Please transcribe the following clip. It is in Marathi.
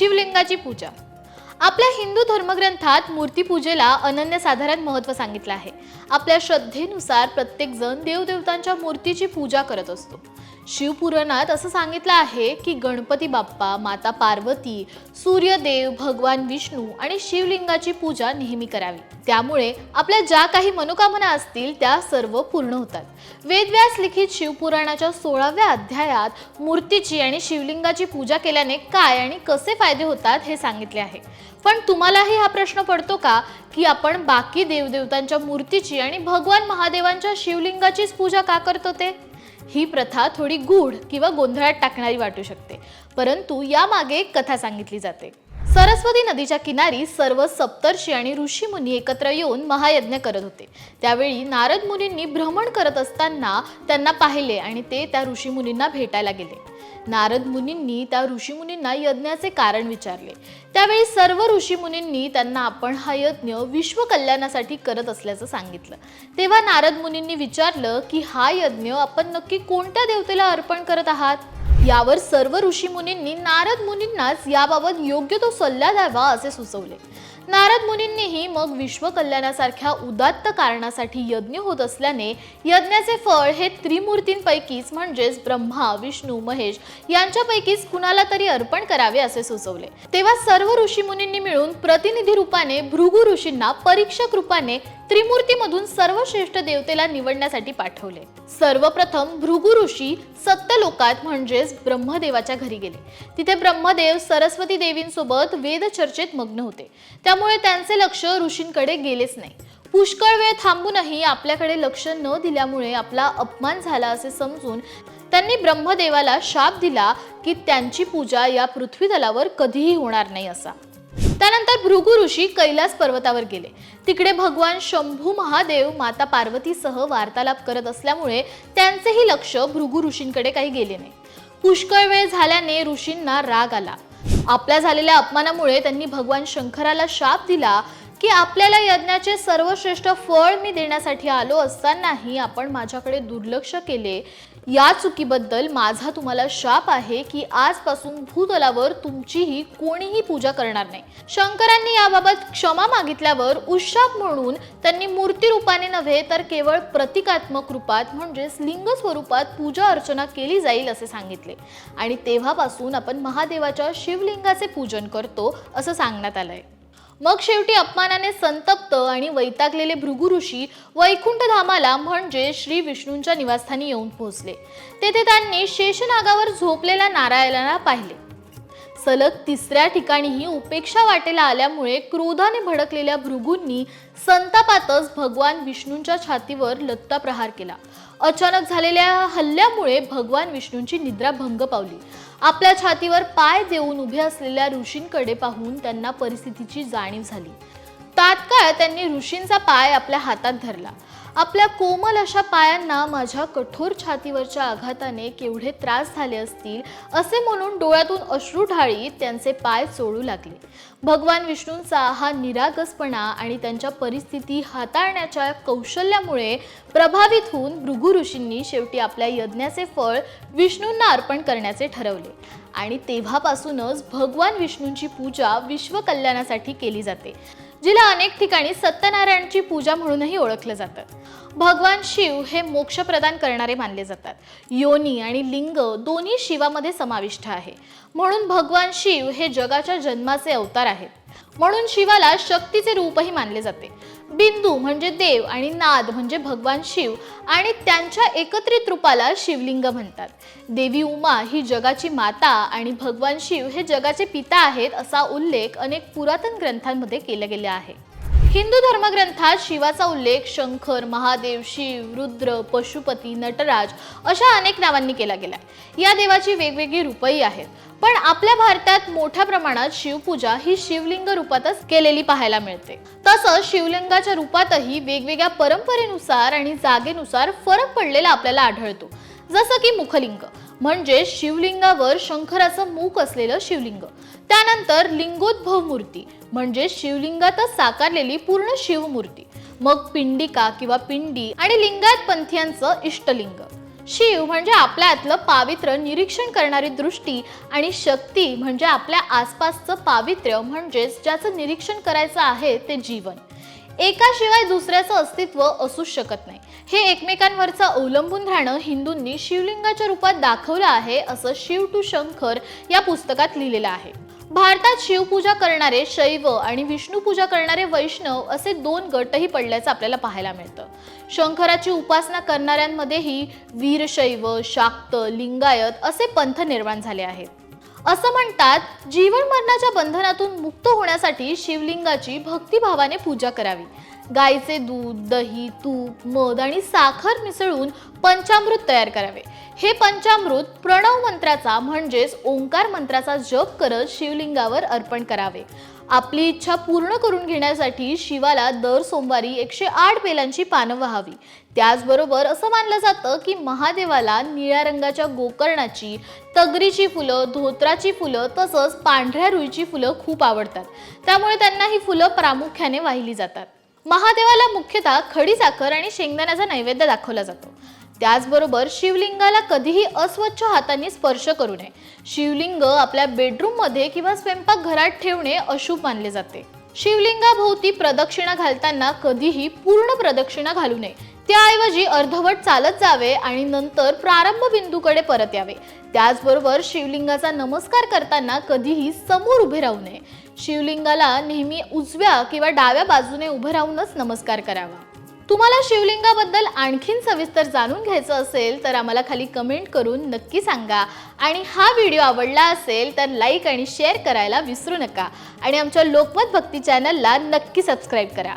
शिवलिंगाची पूजा. आपल्या हिंदू धर्मग्रंथात मूर्तीपूजेला अनन्यसाधारण महत्त्व सांगितलं आहे. आपल्या श्रद्धेनुसार प्रत्येकजण देवदेवतांच्या मूर्तीची पूजा करत असतो. शिवपुराणात असं सांगितलं आहे की गणपती बाप्पा माता पार्वती सूर्यदेव भगवान विष्णू आणि शिवलिंगाची पूजा नेहमी करावी. त्यामुळे आपल्या ज्या काही मनोकामना असतील त्या सर्व पूर्ण होतात. वेदव्यास लिखित शिवपुराणाच्या सोळाव्या अध्यायात मूर्तीची आणि शिवलिंगाची पूजा केल्याने काय आणि कसे फायदे होतात हे सांगितले आहे. पण तुम्हालाही हा प्रश्न पडतो का की आपण बाकी देवदेवतांच्या मूर्तीची आणि भगवान महादेवांच्या शिवलिंगाचीच पूजा का करतो ते? ही प्रथा थोडी गूढ किंवा गोंधळात टाकणारी वाटू शकते. परंतु यामागे एक कथा सांगितली जाते. सरस्वती नदीच्या किनारी सर्व सप्तर्षी आणि ऋषीमुनी एकत्र येऊन महायज्ञ करत होते. त्यावेळी नारद मुनींनी भ्रमण करत असताना त्यांना पाहिले आणि ते त्या ऋषीमुनींना भेटायला गेले. नारद मुनींनी त्या ऋषीमुनींना यज्ञाचे कारण विचारले. त्यावेळी सर्व ऋषीमुनींनी त्यांना आपण हा यज्ञ विश्व कल्याणासाठी करत असल्याचं सांगितलं. तेव्हा नारद मुनींनी विचारलं की हा यज्ञ आपण नक्की कोणत्या देवतेला अर्पण करत आहात? यावर सर्व ऋषीमुनींनी नारद मुनींनाच याबाबत योग्य तो सल्ला द्यावा असे सुचवले. नारद मुनींनीही मग विश्वकल्याणासारख्या उदात्त कारणासाठी यज्ञ होत असल्याने यज्ञाचे फळ हे त्रिमूर्तींपैकीच म्हणजेच ब्रह्मा विष्णू महेश यांच्यापैकीच कुणाला तरी अर्पण करावे असे सुचवले. तेव्हा सर्व ऋषीमुनींनी मिळून प्रतिनिधी रूपाने भृगु ऋषींना परीक्षक रूपाने त्रिमूर्तीमधून सर्वश्रेष्ठ देवतेला निवडण्यासाठी पाठवले. सर्वप्रथम भृगु ऋषी सत्यलोकात म्हणजेच ब्रह्मदेवाच्या घरी गेले. तिथे ब्रह्मदेव सरस्वती देवींसोबत वेद चर्चेत मग्न होते. त्यामुळे त्यांचे लक्ष ऋषींकडे गेलेच नाही. पुष्कळ वेळ थांबूनही आपल्याकडे लक्ष न दिल्यामुळे आपला अपमान झाला असे समजून त्यांनी ब्रह्मदेवाला शाप दिला की त्यांची पूजा या पृथ्वीतलावर कधीही होणार नाही असा. त्यानंतर भृगु ऋषी कैलास पर्वतावर गेले. तिकडे भगवान शंभू महादेव माता पार्वतीसह वार्तालाप करत असल्यामुळे त्यांचेही लक्ष भृगु ऋषींकडे काही गेले नाही. पुष्कळ वेळ झाल्याने ऋषींना राग आला. आपल्या झालेल्या अपमानामुळे त्यांनी भगवान शंकराला शाप दिला की आपल्याला यज्ञाचे सर्वश्रेष्ठ फळ मी देण्यासाठी आलो असतानाही आपण माझ्याकडे दुर्लक्ष केले. या चुकीबद्दल माझा तुम्हाला शाप आहे की आजपासून भूतलावर तुमचीही कोणीही पूजा करणार नाही. शंकरांनी याबाबत क्षमा मागितल्यावर उशाप म्हणून त्यांनी मूर्ती रूपाने नव्हे तर केवळ प्रतिकात्मक रूपात म्हणजेच लिंग स्वरूपात पूजा अर्चना केली जाईल असे सांगितले. आणि तेव्हापासून आपण महादेवाच्या शिवलिंगाचे पूजन करतो असं सांगण्यात आलंय. मग शेवटी अपमानाने संतप्त आणि वैतागलेले भृगु ऋषी वैकुंठ धामाला म्हणजे श्री विष्णूंच्या निवासस्थानी येऊन पोहोचले. तेथे त्यांनी शेषनागावर झोपलेल्या नारायणाला पाहिले. सलग तिसऱ्या ठिकाणीही उपेक्षा वाटेला आल्यामुळे क्रोधाने भडकलेल्या भृगूंनी संतापातच भगवान विष्णूंच्या छातीवर लत्ता प्रहार केला. अचानक झालेल्या हल्ल्यामुळे भगवान विष्णूंची निद्रा भंग पावली. आपल्या छातीवर पाय देऊन उभे असलेल्या ऋषींकडे पाहून त्यांना परिस्थितीची जाणीव झाली. तात्काळ त्यांनी ऋषींचा पाय आपल्या हातात धरला. आपल्या कोमल अशा पायांना माझ्या कठोर छातीवरच्या आघाताने केवढे त्रास झाले असतील असे म्हणून डोळ्यातून अश्रू ढाळीत त्यांचे पाय चोळू लागले. भगवान विष्णूंचा हा निरागसपणा आणि त्यांच्या परिस्थिती हाताळण्याच्या कौशल्यामुळे प्रभावित होऊन भृगु ऋषींनी शेवटी आपल्या यज्ञाचे फळ विष्णूंना अर्पण करण्याचे ठरवले. आणि तेव्हापासूनच भगवान विष्णूंची पूजा विश्व कल्याणासाठी केली जाते. जिला अनेक ठिकाणी सत्यनारायणची पूजा म्हणूनही ओळखलं जातं. भगवान शिव हे मोक्ष प्रदान करणारे मानले जातात. योनी आणि लिंग दोन्ही शिवामध्ये समाविष्ट आहे. म्हणून भगवान शिव हे जगाच्या जन्माचे अवतार आहेत. म्हणून शिवाला शक्तीचे रूपही मानले जाते. बिंदू म्हणजे देव आणि नाद म्हणजे भगवान शिव आणि त्यांच्या एकत्रित रूपाला शिवलिंग म्हणतात. देवी उमा ही जगाची माता आणि भगवान शिव हे जगाचे पिता आहेत असा उल्लेख अनेक पुरातन ग्रंथांमध्ये केला गेला आहे. हिंदू धर्मग्रंथात शिवाचा उल्लेख शंकर महादेव शिव रुद्र पशुपती नटराज अशा अनेक नावांनी केला गेलाय. या देवाची वेगवेगळी रूपही आहेत. पण आपल्या भारतात मोठ्या प्रमाणात शिवपूजा ही शिवलिंग रूपातच केलेली पाहायला मिळते. तसंच शिवलिंगाच्या रूपातही वेगवेगळ्या परंपरेनुसार आणि जागेनुसार फरक पडलेला आपल्याला आढळतो. जसं की मुखलिंग. म्हणजे शिवलिंगावर शंकराचं मूक असलेलं शिवलिंग. त्यानंतर लिंगोद्भव मूर्ती म्हणजे शिवलिंगातच साकारलेली पूर्ण शिवमूर्ती. मग पिंडिका किंवा पिंडी आणि लिंगायत पंथीयांचं इष्टलिंग. शिव म्हणजे आपल्या आतलं पावित्र्य निरीक्षण करणारी दृष्टी आणि शक्ती म्हणजे आपल्या आसपासचं पावित्र्य म्हणजेच ज्याचं निरीक्षण करायचं आहे ते जीवन. एकाशिवाय दुसऱ्याचं अस्तित्व असूच शकत नाही. हे एकमेकांवरचं अवलंबून राहणं हिंदूंनी शिवलिंगाच्या रूपात दाखवलं आहे असं शिव टू शंकर या पुस्तकात लिहिलेलं आहे. भारतात शिवपूजा करणारे शैव आणि विष्णूपूजा करणारे वैष्णव असे दोन गटही पडल्याचं आपल्याला पाहायला मिळतं. शंकराची उपासना करणाऱ्यांमध्येही वीरशैव शाक्त लिंगायत असे पंथ निर्माण झाले आहेत. असं म्हणतात जीवन मरणाच्या बंधनातून मुक्त होण्यासाठी शिवलिंगाची भक्तिभावाने पूजा करावी. गाईचे दूध दही तूप मध आणि साखर मिसळून पंचामृत तयार करावे. हे पंचामृत प्रणव मंत्राचा म्हणजेच ओंकार मंत्राचा जप करत शिवलिंगावर अर्पण करावे. आपली इच्छा पूर्ण करून घेण्यासाठी शिवाला दर सोमवारी एकशे आठ बेलांची पानं व्हावी. त्याचबरोबर असं मानलं जातं की महादेवाला निळ्या रंगाच्या गोकर्णाची तगरीची फुलं धोत्राची फुलं तसंच पांढऱ्या रुईची फुलं खूप आवडतात. त्यामुळे त्यांना ही फुलं प्रामुख्याने वाहिली जातात. महादेवाला मुख्यतः खडी साखर आणि शेंगदाण्याचा नैवेद्य दाखवला जातो. त्याचबरोबर शिवलिंगाला कधीही अस्वच्छ हातांनी स्पर्श करू नये. शिवलिंग आपल्या बेडरूममध्ये किंवा स्वयंपाकघरात ठेवणे अशुभ मानले जाते. शिवलिंगाभोवती प्रदक्षिणा घालताना कधीही पूर्ण प्रदक्षिणा घालू नये. त्याऐवजी अर्धवट चालत जावे आणि नंतर प्रारंभ बिंदूकडे परत यावे. त्याचबरोबर शिवलिंगाचा नमस्कार करताना कधीही समोर उभे राहू नये. शिवलिंगाला नेहमी उजव्या किंवा डाव्या बाजूने उभे राहूनच नमस्कार करावा. तुम्हाला शिवलिंगाबद्दल आणखीन सविस्तर जाणून घ्यायचं असेल तर आम्हाला खाली कमेंट करून नक्की सांगा. आणि हा व्हिडिओ आवडला असेल तर लाईक आणि शेअर करायला विसरू नका. आणि आमच्या लोकमत भक्ती चॅनलला नक्की सबस्क्राईब करा.